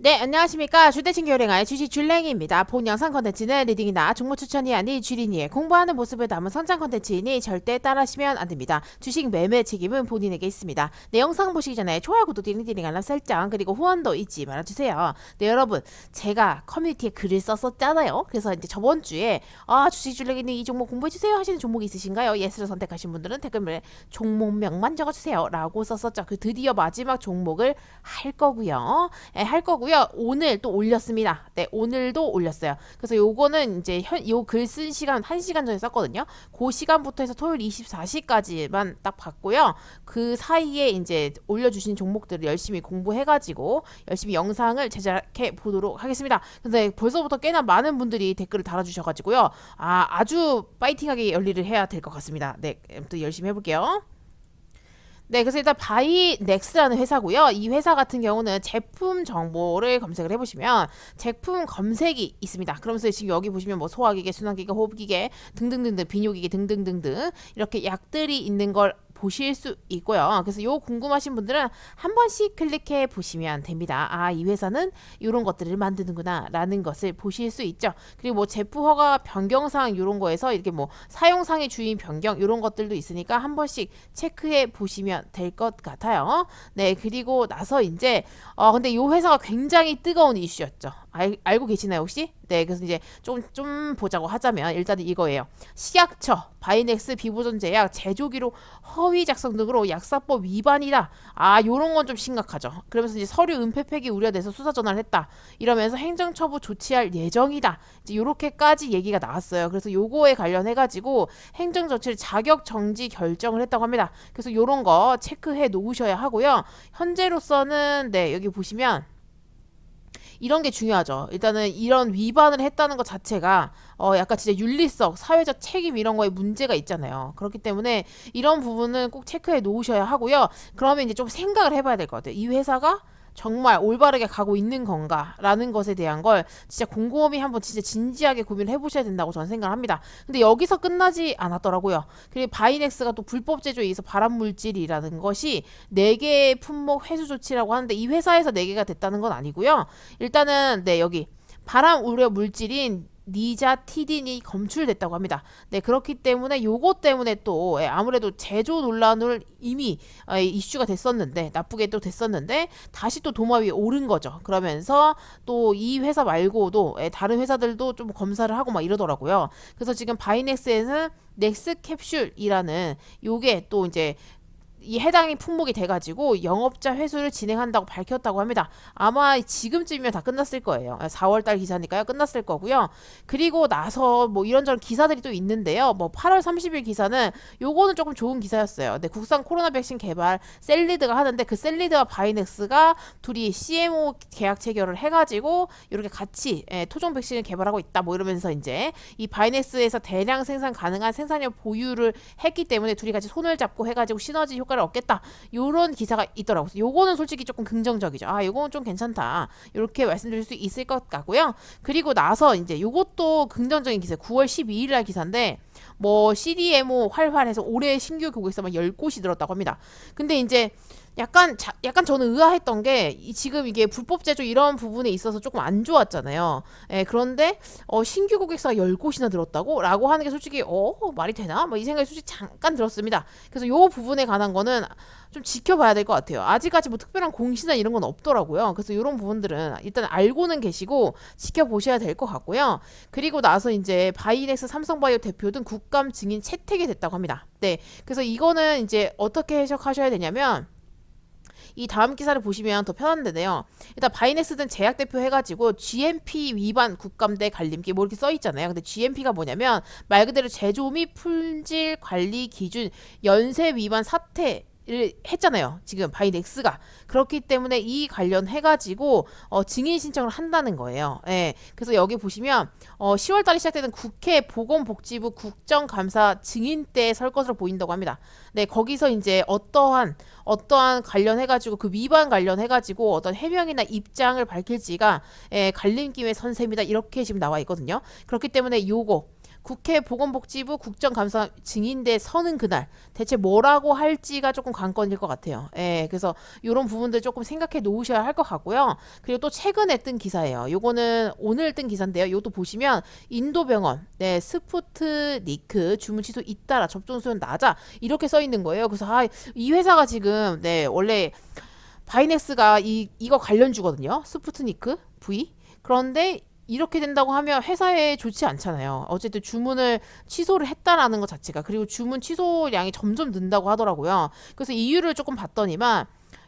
네, 안녕하십니까. 주대친 교랭아의 주식 줄랭이입니다. 본 영상 컨텐츠는 리딩이나 종목 추천이 아닌 주린이의 공부하는 모습을 담은 성장 컨텐츠이니 절대 따라하시면 안 됩니다. 주식 매매 책임은 본인에게 있습니다. 네, 영상 보시기 전에 좋아요, 구독, 띠링띠링 알람 설정, 그리고 후원도 잊지 말아주세요. 네, 여러분. 제가 커뮤니티에 글을 썼었잖아요. 그래서 이제 저번 주에, 아, 주식 줄랭이는 이 종목 공부해주세요 하시는 종목이 있으신가요? 예스를 선택하신 분들은 댓글에 종목명만 적어주세요. 라고 썼었죠. 그 드디어 마지막 종목을 할 거고요. 예, 할 거고요. 오늘 또 올렸습니다. 네, 오늘도 올렸어요. 그래서 요거는 이제 현, 요 글 쓴 시간 1시간 전에 썼거든요. 그 시간부터 해서 토요일 24시까지만 딱 봤고요. 그 사이에 이제 올려주신 종목들을 열심히 공부해가지고 열심히 영상을 제작해 보도록 하겠습니다. 근데 벌써부터 꽤나 많은 분들이 댓글을 달아주셔가지고요. 아, 아주 파이팅하게 열일을 해야 될 것 같습니다. 네, 아무튼 열심히 해볼게요. 네, 그래서 일단 바이넥스라는 회사고요. 이 회사 같은 경우는 제품 정보를 검색을 해보시면 제품 검색이 있습니다. 그러면서 지금 여기 보시면 뭐 소화기계, 순환기계, 호흡기계 등등등등 비뇨기계 등등등등 이렇게 약들이 있는 걸 보실 수 있고요. 그래서 요 궁금하신 분들은 한 번씩 클릭해 보시면 됩니다. 아, 이 회사는 이런 것들을 만드는구나 라는 것을 보실 수 있죠. 그리고 뭐 제품 허가 변경사항 이런 거에서 이렇게 뭐 사용상의 주인 변경 이런 것들도 있으니까 한 번씩 체크해 보시면 될 것 같아요. 네, 그리고 나서 이제 어 근데 요 회사가 굉장히 뜨거운 이슈였죠. 알, 알고 계시나요 혹시? 네, 그래서 이제 좀, 좀 보자고 하자면 일단은 이거예요. 식약처, 바이넥스 비보존 제약, 제조기로 허위 작성 등으로 약사법 위반이다. 아, 요런 건 좀 심각하죠. 그러면서 이제 서류 은폐팩이 우려돼서 수사 전화를 했다. 이러면서 행정처분 조치할 예정이다. 이제 요렇게까지 얘기가 나왔어요. 그래서 요거에 관련해 가지고 행정 조치를 자격 정지 결정을 했다고 합니다. 그래서 요런 거 체크해 놓으셔야 하고요. 현재로서는 네, 여기 보시면 이런 게 중요하죠. 일단은 이런 위반을 했다는 것 자체가 어 약간 진짜 윤리성, 사회적 책임 이런 거에 문제가 있잖아요. 그렇기 때문에 이런 부분은 꼭 체크해 놓으셔야 하고요. 그러면 이제 좀 생각을 해봐야 될 것 같아요. 이 회사가 정말 올바르게 가고 있는 건가라는 것에 대한 걸 진짜 곰곰이 한번 진짜 진지하게 고민을 해보셔야 된다고 저는 생각을 합니다. 근데 여기서 끝나지 않았더라고요. 그리고 바이넥스가 또 불법 제조에 의해서 발암 물질이라는 것이 4개의 품목 회수 조치라고 하는데 이 회사에서 4개가 됐다는 건 아니고요. 일단은 네 여기 발암 우려 물질인 니자 티딘이 검출됐다고 합니다. 네, 그렇기 때문에 요것 때문에 또 예, 아무래도 제조 논란을 이미 어, 이슈가 됐었는데 나쁘게 또 됐었는데 다시 또 도마 위에 오른 거죠. 그러면서 또 이 회사 말고도 예, 다른 회사들도 좀 검사를 하고 막 이러더라고요. 그래서 지금 바이넥스에는 넥스 캡슐이라는 요게 또 이제 이 해당이 품목이 돼가지고 영업자 회수를 진행한다고 밝혔다고 합니다. 아마 지금쯤이면 다 끝났을 거예요. 4월달 기사니까요. 끝났을 거고요. 그리고 나서 뭐 이런저런 기사들이 또 있는데요. 뭐 8월 30일 기사는 요거는 조금 좋은 기사였어요. 네, 국산 코로나 백신 개발 셀리드가 하는데 그 셀리드와 바이넥스가 둘이 CMO 계약 체결을 해가지고 이렇게 같이 예, 토종 백신을 개발하고 있다. 뭐 이러면서 이제 이 바이넥스에서 대량 생산 가능한 생산력 보유를 했기 때문에 둘이 같이 손을 잡고 해가지고 시너지 효과를 얻겠다. 요런 기사가 있더라고요. 요거는 솔직히 조금 긍정적이죠. 아, 요거는 좀 괜찮다. 이렇게 말씀드릴 수 있을 것 같고요. 그리고 나서 이제 요것도 긍정적인 기사. 9월 12일 날 기사인데 뭐 CDMO 활활해서 올해 신규 고객사만 10곳이 늘었다고 합니다. 근데 이제 약간 자, 약간 저는 의아했던 게 이, 지금 이게 불법 제조 이런 부분에 있어서 조금 안 좋았잖아요. 예, 그런데 어, 신규 고객사가 10곳이나 늘었다고? 라고 하는 게 솔직히 어, 말이 되나? 뭐 이 생각이 솔직히 잠깐 들었습니다. 그래서 요 부분에 관한 거는 좀 지켜봐야 될 것 같아요. 아직까지 뭐 특별한 공시나 이런 건 없더라고요. 그래서 이런 부분들은 일단 알고는 계시고 지켜보셔야 될 것 같고요. 그리고 나서 이제 바이넥스 삼성바이오 대표 등 국감 증인 채택이 됐다고 합니다. 네. 그래서 이거는 이제 어떻게 해석하셔야 되냐면 이 다음 기사를 보시면 더 편한데요. 일단 바이넥스든 제약 대표 해가지고 GMP 위반 국감대 갈림기 뭐 이렇게 써 있잖아요. 근데 GMP가 뭐냐면 말 그대로 제조 및 품질 관리 기준 연쇄 위반 사태 했잖아요. 지금 바이넥스가 그렇기 때문에 이 관련해 가지고 어, 증인 신청을 한다는 거예요. 예. 그래서 여기 보시면 어, 10월 달에 시작되는 국회 보건복지부 국정감사 증인 때 설 것으로 보인다고 합니다. 네, 거기서 이제 어떠한 어떠한 관련해 가지고 그 위반 관련해 가지고 어떤 해명이나 입장을 밝힐지가 예, 갈림김의 선셈이다 이렇게 지금 나와 있거든요. 그렇기 때문에 요거 국회 보건복지부 국정감사 증인대 서는 그날 대체 뭐라고 할지가 조금 관건일 것 같아요. 예, 그래서 이런 부분들 조금 생각해 놓으셔야 할 것 같고요. 그리고 또 최근에 뜬 기사예요. 요거는 오늘 뜬 기사인데요. 이것도 보시면 인도병원 네 스푸트니크 주문 취소 잇따라 접종 수요 낮아 이렇게 써 있는 거예요. 그래서 아, 이 회사가 지금 네 원래 바이넥스가 이 이거 관련주거든요. 스푸트니크 V 그런데 이렇게 된다고 하면 회사에 좋지 않잖아요. 어쨌든 주문을 취소를 했다라는 것 자체가 그리고 주문 취소량이 점점 는다고 하더라고요. 그래서 이유를 조금 봤더니만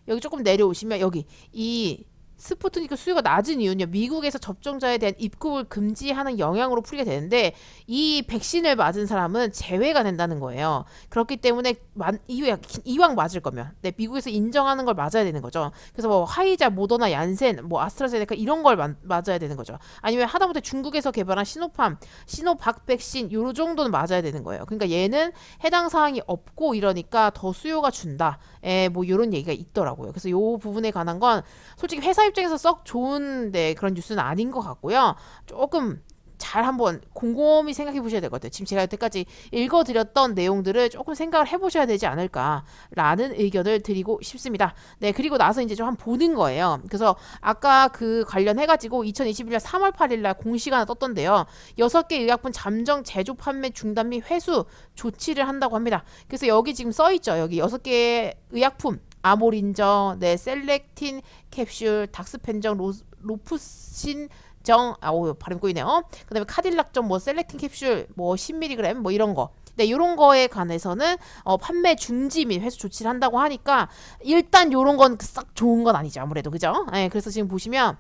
여기 조금 내려오시면 여기 이 스푸트니크 수요가 낮은 이유는요. 미국에서 접종자에 대한 입국을 금지하는 영향으로 풀이가 되는데 이 백신을 맞은 사람은 제외가 된다는 거예요. 그렇기 때문에 만- 이왕, 이왕 맞을 거면 네, 미국에서 인정하는 걸 맞아야 되는 거죠. 그래서 뭐 화이자, 모더나, 얀센, 뭐 아스트라제네카 이런 걸 마- 맞아야 되는 거죠. 아니면 하다못해 중국에서 개발한 시노팜, 시노박 백신 요 정도는 맞아야 되는 거예요. 그러니까 얘는 해당 사항이 없고 이러니까 더 수요가 준다. 에, 뭐 이런 얘기가 있더라고요. 그래서 요 부분에 관한 건 솔직히 회사 입장에서 썩 좋은 네, 그런 뉴스는 아닌 것 같고요. 조금 잘 한번 곰곰이 생각해 보셔야 될 것 같아요. 지금 제가 여태까지 읽어드렸던 내용들을 조금 생각을 해보셔야 되지 않을까라는 의견을 드리고 싶습니다. 네, 그리고 나서 이제 좀 한번 보는 거예요. 그래서 아까 그 관련해가지고 2021년 3월 8일날 공시가 하나 떴던데요. 여섯 개 의약품 잠정 제조 판매 중단 및 회수 조치를 한다고 합니다. 그래서 여기 지금 써 있죠. 여기 여섯 개 의약품 아모린정, 네, 셀렉틴 캡슐, 닥스펜정, 로, 로푸신 정, 아, 오, 발음 꼬이네요. 그 다음에 카딜락정, 뭐, 셀렉틴 캡슐, 뭐, 10mg, 뭐, 이런 거. 네, 요런 거에 관해서는, 어, 판매 중지 및 회수 조치를 한다고 하니까, 일단 요런 건 싹 좋은 건 아니죠. 아무래도, 그죠? 네, 그래서 지금 보시면,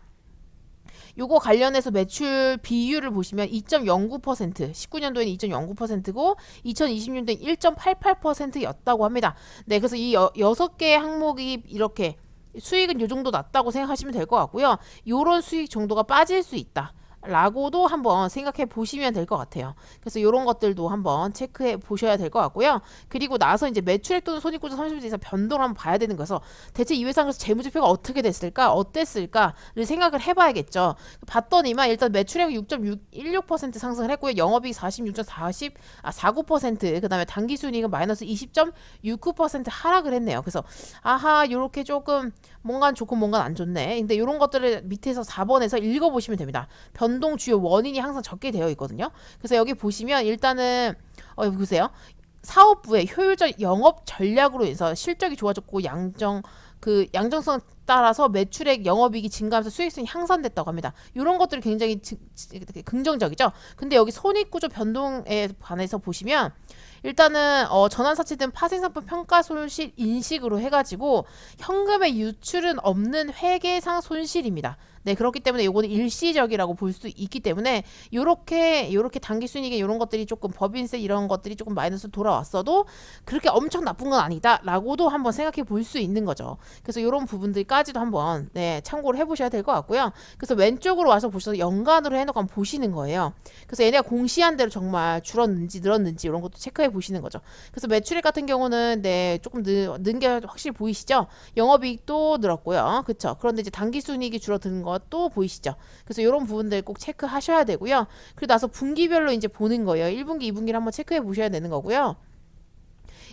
요거 관련해서 매출 비율을 보시면 2.09%, 19년도에는 2.09%고 2020년도에 1.88%였다고 합니다. 네, 그래서 이 여, 여섯 개 항목이 이렇게 수익은 요 정도 낮다고 생각하시면 될 것 같고요. 요런 수익 정도가 빠질 수 있다. 라고도 한번 생각해 보시면 될 것 같아요. 그래서 이런 것들도 한번 체크해 보셔야 될 것 같고요. 그리고 나서 이제 매출액 또는 손익구조 30일 이상 변동을 한번 봐야 되는 거서 대체 이 회사에서 재무제표가 어떻게 됐을까, 어땠을까를 생각을 해봐야겠죠. 봤더니만 일단 매출액이 6.16% 상승을 했고요. 영업이익 46.40, 아 49%, 그다음에 당기순이익은 마이너스 20.69% 하락을 했네요. 그래서 아하, 요렇게 조금 뭔가 좋고 뭔가 안 좋네. 근데 이런 것들을 밑에서 4번에서 읽어보시면 됩니다. 변동 주요 원인이 항상 적게 되어 있거든요. 그래서 여기 보시면 일단은 어 여기 보세요. 사업부의 효율적 영업 전략으로 인해서 실적이 좋아졌고 양정 그 양정성 따라서 매출액 영업이익이 증가하면서 수익성이 향상됐다고 합니다. 이런 것들이 굉장히 지- 지- 긍정적이죠. 근데 여기 손익구조 변동에 관해서 보시면 일단은 어, 전환사채 등 파생상품 평가 손실 인식으로 해가지고 현금의 유출은 없는 회계상 손실입니다. 네 그렇기 때문에 요거는 일시적이라고 볼 수 있기 때문에 요렇게 요렇게 단기 순이익에 이런 것들이 조금 법인세 이런 것들이 조금 마이너스 돌아왔어도 그렇게 엄청 나쁜 건 아니다라고도 한번 생각해 볼 수 있는 거죠. 그래서 이런 부분들까지도 한번 네 참고를 해 보셔야 될 것 같고요. 그래서 왼쪽으로 와서 보셔서 연간으로 해 놓고 한번 보시는 거예요. 그래서 얘네가 공시한 대로 정말 줄었는지 늘었는지 이런 것도 체크해 보시는 거죠. 그래서 매출액 같은 경우는 네 조금 는, 는게 확실히 보이시죠? 영업이익도 늘었고요. 그쵸? 그런데 이제 당기순이익이 줄어드는 것도 보이시죠? 그래서 이런 부분들 꼭 체크하셔야 되고요. 그리고 나서 분기별로 이제 보는 거예요. 1분기, 2분기를 한번 체크해 보셔야 되는 거고요.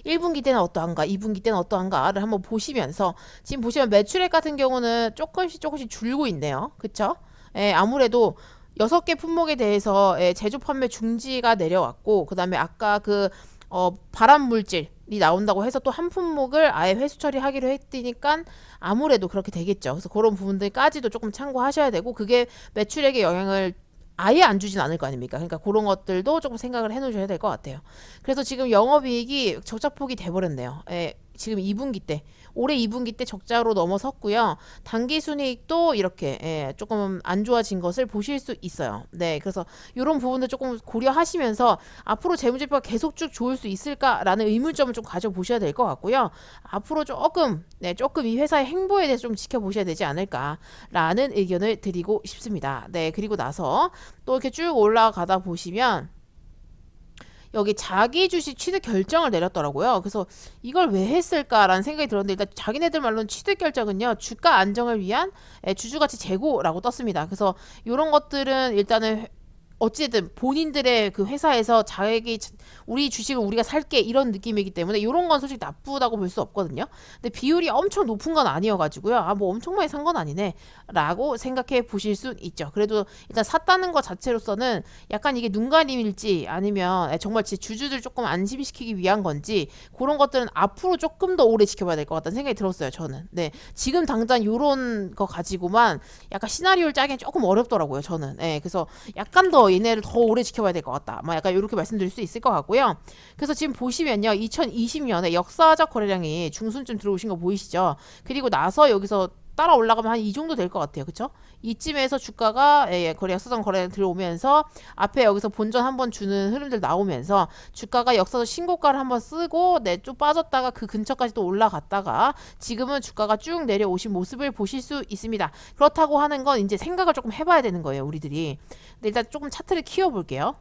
1분기 때는 어떠한가, 2분기 때는 어떠한가를 한번 보시면서 지금 보시면 매출액 같은 경우는 조금씩 조금씩 줄고 있네요. 그쵸? 예, 아무래도 여섯 개 품목에 대해서 예, 제조 판매 중지가 내려왔고 그다음에 아까 그 어, 발암 물질이 나온다고 해서 또 한 품목을 아예 회수 처리하기로 했으니까 아무래도 그렇게 되겠죠. 그래서 그런 부분들까지도 조금 참고하셔야 되고 그게 매출액에 영향을 아예 안 주진 않을 거 아닙니까? 그러니까 그런 것들도 조금 생각을 해 놓으셔야 될 것 같아요. 그래서 지금 영업이익이 적자폭이 돼버렸네요. 예, 지금 2분기 때 올해 2분기 때 적자로 넘어섰고요. 단기 순이익도 이렇게 예, 조금 안 좋아진 것을 보실 수 있어요. 네, 그래서 이런 부분들 조금 고려하시면서 앞으로 재무제표가 계속 쭉 좋을 수 있을까라는 의문점을 좀 가져보셔야 될 것 같고요. 앞으로 조금 네, 조금 이 회사의 행보에 대해서 좀 지켜보셔야 되지 않을까라는 의견을 드리고 싶습니다. 네, 그리고 나서 또 이렇게 쭉 올라가다 보시면 여기 자기 주식 취득 결정을 내렸더라고요. 그래서 이걸 왜 했을까라는 생각이 들었는데 일단 자기네들 말로는 취득 결정은요 주가 안정을 위한 예, 주주가치 재고라고 떴습니다. 그래서 이런 것들은 일단은 어찌든 본인들의 그 회사에서 자기 우리 주식을 우리가 살게 이런 느낌이기 때문에 이런 건 솔직히 나쁘다고 볼 수 없거든요. 근데 비율이 엄청 높은 건 아니어가지고요. 아 뭐 엄청 많이 산 건 아니네라고 생각해 보실 수 있죠. 그래도 일단 샀다는 것 자체로서는 약간 이게 눈가림일지 아니면 정말 제 주주들 조금 안심시키기 위한 건지 그런 것들은 앞으로 조금 더 오래 지켜봐야 될 것 같다는 생각이 들었어요. 저는 네 지금 당장 요런 거 가지고만 약간 시나리오를 짜기엔 조금 어렵더라고요. 저는 네 그래서 약간 더 얘네를 더 오래 지켜봐야 될 것 같다. 뭐 약간 이렇게 말씀드릴 수 있을 것 같고요. 그래서 지금 보시면요. 2020년에 역사적 거래량이 중순쯤 들어오신 거 보이시죠? 그리고 나서 여기서 따라 올라가면 한 이 정도 될 것 같아요. 그쵸? 이쯤에서 주가가 예, 예, 거래 역사적 거래 들어오면서 앞에 여기서 본전 한번 주는 흐름들 나오면서 주가가 역사적 신고가를 한번 쓰고 내쭉 빠졌다가 그 근처까지 또 올라갔다가 지금은 주가가 쭉 내려오신 모습을 보실 수 있습니다. 그렇다고 하는 건 이제 생각을 조금 해봐야 되는 거예요. 우리들이. 근데 일단 조금 차트를 키워볼게요.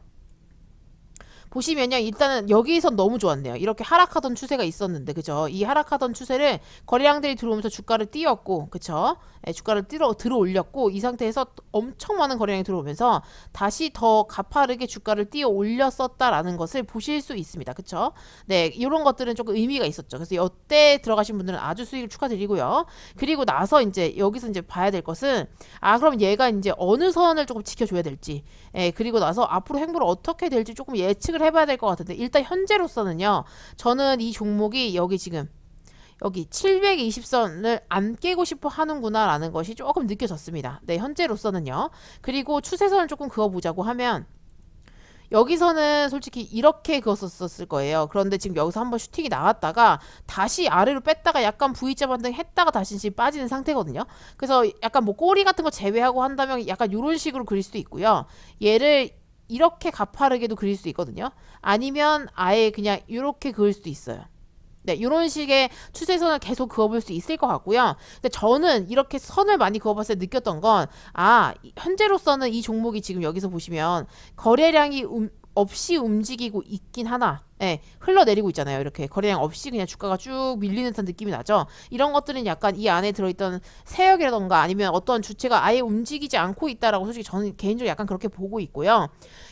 보시면요 일단은 여기선 너무 좋았네요. 이렇게 하락하던 추세가 있었는데 그죠? 이 하락하던 추세를 거래량들이 들어오면서 주가를 띄웠고 그쵸 예, 주가를 들어 들어 올렸고 이 상태에서 엄청 많은 거래량이 들어오면서 다시 더 가파르게 주가를 띄어 올렸었다라는 것을 보실 수 있습니다. 그쵸 네 이런 것들은 조금 의미가 있었죠. 그래서 이때 들어가신 분들은 아주 수익을 축하드리고요. 그리고 나서 이제 여기서 이제 봐야 될 것은 아 그럼 얘가 이제 어느 선을 조금 지켜줘야 될지 예 그리고 나서 앞으로 행보를 어떻게 될지 조금 예측을 해봐야 될 것 같은데 일단 현재로서는요 저는 이 종목이 여기 지금 여기 720선을 안 깨고 싶어 하는구나 라는 것이 조금 느껴졌습니다. 네 현재로서는요. 그리고 추세선을 조금 그어보자고 하면 여기서는 솔직히 이렇게 그었었을 거예요. 그런데 지금 여기서 한번 슈팅이 나왔다가 다시 아래로 뺐다가 약간 V자 반등 했다가 다시 지금 빠지는 상태거든요. 그래서 약간 뭐 꼬리 같은 거 제외하고 한다면 약간 이런 식으로 그릴 수도 있고요. 얘를 이렇게 가파르게도 그릴 수 있거든요. 아니면 아예 그냥 이렇게 그을 수도 있어요. 네, 이런 식의 추세선을 계속 그어볼 수 있을 것 같고요. 근데 저는 이렇게 선을 많이 그어봤을 때 느꼈던 건, 아, 현재로서는 이 종목이 지금 여기서 보시면 거래량이 음, 없이 움직이고 있긴 하나. 예, 흘러내리고 있잖아요. 이렇게 거래량 없이 그냥 주가가 쭉 밀리는 듯한 느낌이 나죠. 이런 것들은 약간 이 안에 들어있던 세력이라던가 아니면 어떤 주체가 아예 움직이지 않고 있다라고 솔직히 저는 개인적으로 약간 그렇게 보고 있고요.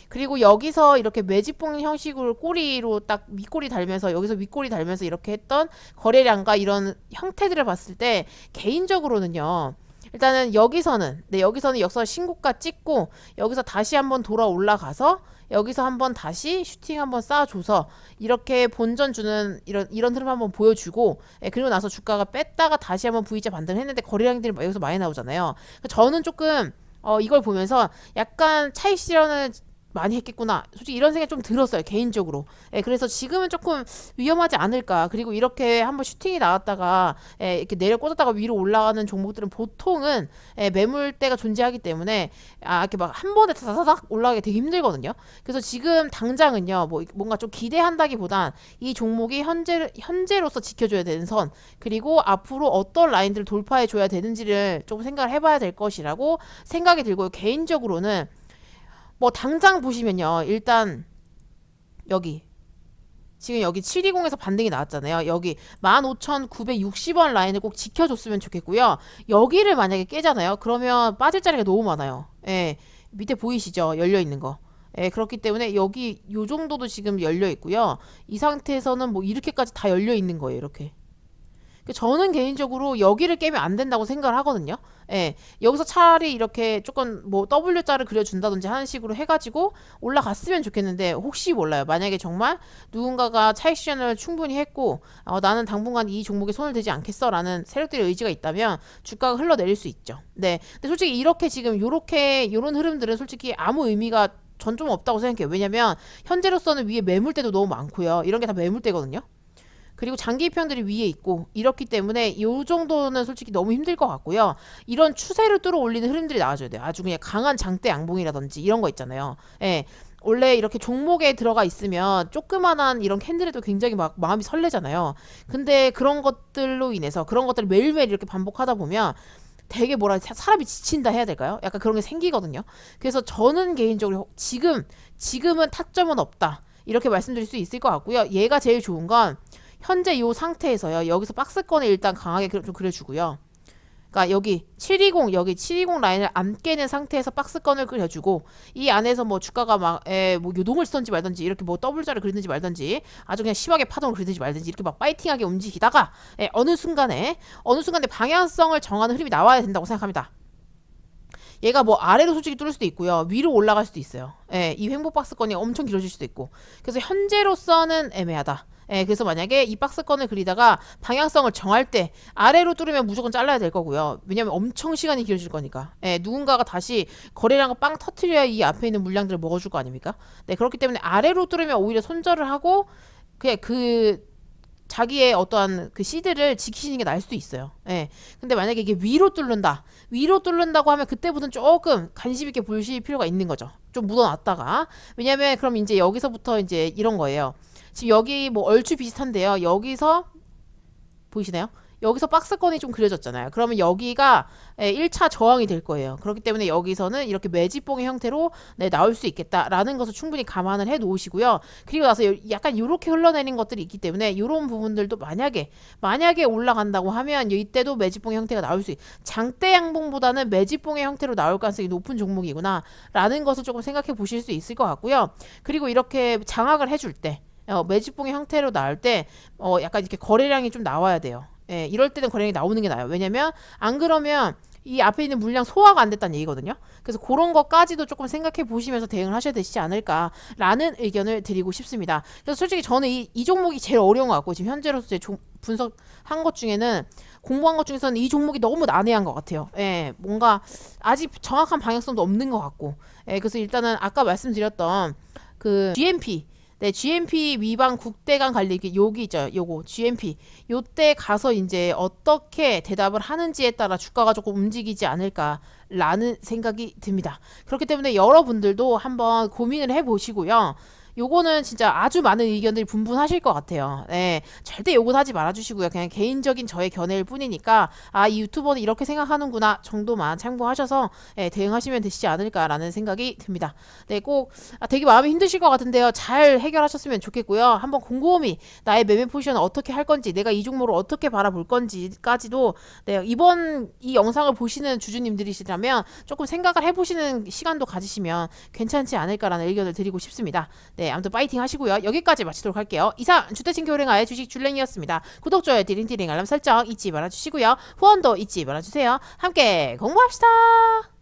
그리고 여기서 이렇게 매집봉 형식으로 꼬리로 딱 윗꼬리 달면서 여기서 윗꼬리 달면서 이렇게 했던 거래량과 이런 형태들을 봤을 때 개인적으로는요. 일단은 여기서는 네 여기서는 역사 신고가 찍고 여기서 다시 한번 돌아 올라가서 여기서 한번 다시 슈팅 한번 쌓아줘서 이렇게 본전 주는 이런 이런 흐름 한번 보여주고 예, 그리고 나서 주가가 뺐다가 다시 한번 V자 반등을 했는데 거래량들이 여기서 많이 나오잖아요. 저는 조금 어, 이걸 보면서 약간 차익 실현을 많이 했겠구나. 솔직히 이런 생각이 좀 들었어요. 개인적으로. 예, 그래서 지금은 조금 위험하지 않을까. 그리고 이렇게 한번 슈팅이 나왔다가 예, 이렇게 내려 꽂았다가 위로 올라가는 종목들은 보통은 예, 매물대가 존재하기 때문에 아, 이렇게 막 한 번에 다다닥 올라가기 되게 힘들거든요. 그래서 지금 당장은요. 뭐 뭔가 좀 기대한다기보단 이 종목이 현재 현재로서 지켜줘야 되는 선 그리고 앞으로 어떤 라인들을 돌파해 줘야 되는지를 조금 생각을 해봐야 될 것이라고 생각이 들고요. 개인적으로는 뭐 당장 보시면요. 일단 여기 지금 여기 720에서 반등이 나왔잖아요. 여기 15,960원 라인을 꼭 지켜줬으면 좋겠고요. 여기를 만약에 깨잖아요. 그러면 빠질 자리가 너무 많아요. 예. 밑에 보이시죠? 열려 있는 거. 예, 그렇기 때문에 여기 요 정도도 지금 열려 있고요. 이 상태에서는 뭐 이렇게까지 다 열려 있는 거예요. 이렇게. 그 저는 개인적으로 여기를 깨면 안 된다고 생각을 하거든요. 예. 여기서 차라리 이렇게 조금 뭐 W자를 그려준다든지 하는 식으로 해가지고 올라갔으면 좋겠는데 혹시 몰라요. 만약에 정말 누군가가 차익 실현을 충분히 했고 어, 나는 당분간 이 종목에 손을 대지 않겠어라는 세력들의 의지가 있다면 주가가 흘러내릴 수 있죠. 네. 근데 솔직히 이렇게 지금 요렇게 요런 흐름들은 솔직히 아무 의미가 전 좀 없다고 생각해요. 왜냐면 현재로서는 위에 매물대도 너무 많고요. 이런 게 다 매물대거든요. 그리고 장기 편들이 위에 있고 이렇기 때문에 이 정도는 솔직히 너무 힘들 것 같고요. 이런 추세를 뚫어 올리는 흐름들이 나와줘야 돼요. 아주 그냥 강한 장대 양봉이라든지 이런 거 있잖아요. 예. 원래 이렇게 종목에 들어가 있으면 조그만한 이런 캔들에도 굉장히 막 마음이 설레잖아요. 근데 그런 것들로 인해서 그런 것들을 매일매일 이렇게 반복하다 보면 되게 뭐라 사- 사람이 지친다 해야 될까요? 약간 그런 게 생기거든요. 그래서 저는 개인적으로 지금 지금은 타점은 없다 이렇게 말씀드릴 수 있을 것 같고요. 얘가 제일 좋은 건 현재 이 상태에서요. 여기서 박스권을 일단 강하게 좀 그려주고요. 그러니까 여기 720 여기 720 라인을 안 깨는 상태에서 박스권을 그려주고 이 안에서 뭐 주가가 막뭐 요동을 쓰던지 말던지 이렇게 뭐 더블자를 그리든지 말던지 아주 그냥 심하게 파동을 그리든지 말든지 이렇게 막 파이팅하게 움직이다가 예, 어느 순간에 어느 순간에 방향성을 정하는 흐름이 나와야 된다고 생각합니다. 얘가 뭐 아래로 솔직히 뚫을 수도 있고요. 위로 올라갈 수도 있어요. 예, 이 횡보 박스권이 엄청 길어질 수도 있고. 그래서 현재로서는 애매하다. 예, 그래서 만약에 이 박스권을 그리다가 방향성을 정할 때 아래로 뚫으면 무조건 잘라야 될 거고요. 왜냐면 엄청 시간이 길어질 거니까. 예, 누군가가 다시 거래량을 빵 터트려야 이 앞에 있는 물량들을 먹어줄 거 아닙니까? 네, 그렇기 때문에 아래로 뚫으면 오히려 손절을 하고 그냥 그 자기의 어떠한 그 시드를 지키시는 게 나을 수도 있어요. 예. 근데 만약에 이게 위로 뚫는다. 위로 뚫는다고 하면 그때부터는 조금 관심 있게 보실 필요가 있는 거죠. 좀 묻어놨다가. 왜냐면 그럼 이제 여기서부터 이제 이런 거예요. 지금 여기 뭐 얼추 비슷한데요. 여기서 보이시나요? 여기서 박스권이 좀 그려졌잖아요. 그러면 여기가 1차 저항이 될 거예요. 그렇기 때문에 여기서는 이렇게 매집봉의 형태로 네, 나올 수 있겠다라는 것을 충분히 감안을 해 놓으시고요. 그리고 나서 요- 약간 이렇게 흘러내린 것들이 있기 때문에 이런 부분들도 만약에 만약에 올라간다고 하면 이때도 매집봉의 형태가 나올 수 있. 장대 양봉보다는 매집봉의 형태로 나올 가능성이 높은 종목이구나라는 것을 조금 생각해 보실 수 있을 것 같고요. 그리고 이렇게 장악을 해줄 때 어, 매집봉의 형태로 나올 때 어, 약간 이렇게 거래량이 좀 나와야 돼요. 예, 이럴 때는 거래량이 나오는 게 나아요. 왜냐면 안 그러면 이 앞에 있는 물량 소화가 안 됐다는 얘기거든요. 그래서 그런 것까지도 조금 생각해 보시면서 대응을 하셔야 되시지 않을까라는 의견을 드리고 싶습니다. 그래서 솔직히 저는 이, 이 종목이 제일 어려운 것 같고 지금 현재로서 제 종- 분석한 것 중에는 공부한 것 중에서는 이 종목이 너무 난해한 것 같아요. 예, 뭔가 아직 정확한 방향성도 없는 것 같고, 예, 그래서 일단은 아까 말씀드렸던 그 GMP 네, GMP 위반 국대간 관리 그 여기 있죠. 요거 GMP 요때 가서 이제 어떻게 대답을 하는지에 따라 주가가 조금 움직이지 않을까라는 생각이 듭니다. 그렇기 때문에 여러분들도 한번 고민을 해 보시고요. 요거는 진짜 아주 많은 의견들이 분분하실 것 같아요. 네, 절대 요건 하지 말아주시고요. 그냥 개인적인 저의 견해일 뿐이니까 아 이 유튜버는 이렇게 생각하는구나 정도만 참고하셔서 예, 대응하시면 되시지 않을까라는 생각이 듭니다. 네, 꼭 아, 되게 마음이 힘드실 것 같은데요. 잘 해결하셨으면 좋겠고요. 한번 곰곰이 나의 매매 포지션을 어떻게 할 건지, 내가 이 종목을 어떻게 바라볼 건지까지도 네, 이번 이 영상을 보시는 주주님들이시라면 조금 생각을 해보시는 시간도 가지시면 괜찮지 않을까라는 의견을 드리고 싶습니다. 네, 아무튼 파이팅 하시고요. 여기까지 마치도록 할게요. 이상 주택진 교랭아의 주식 줄랭이었습니다. 구독, 좋아요, 디링디링 알람 설정 잊지 말아주시고요. 후원도 잊지 말아주세요. 함께 공부합시다.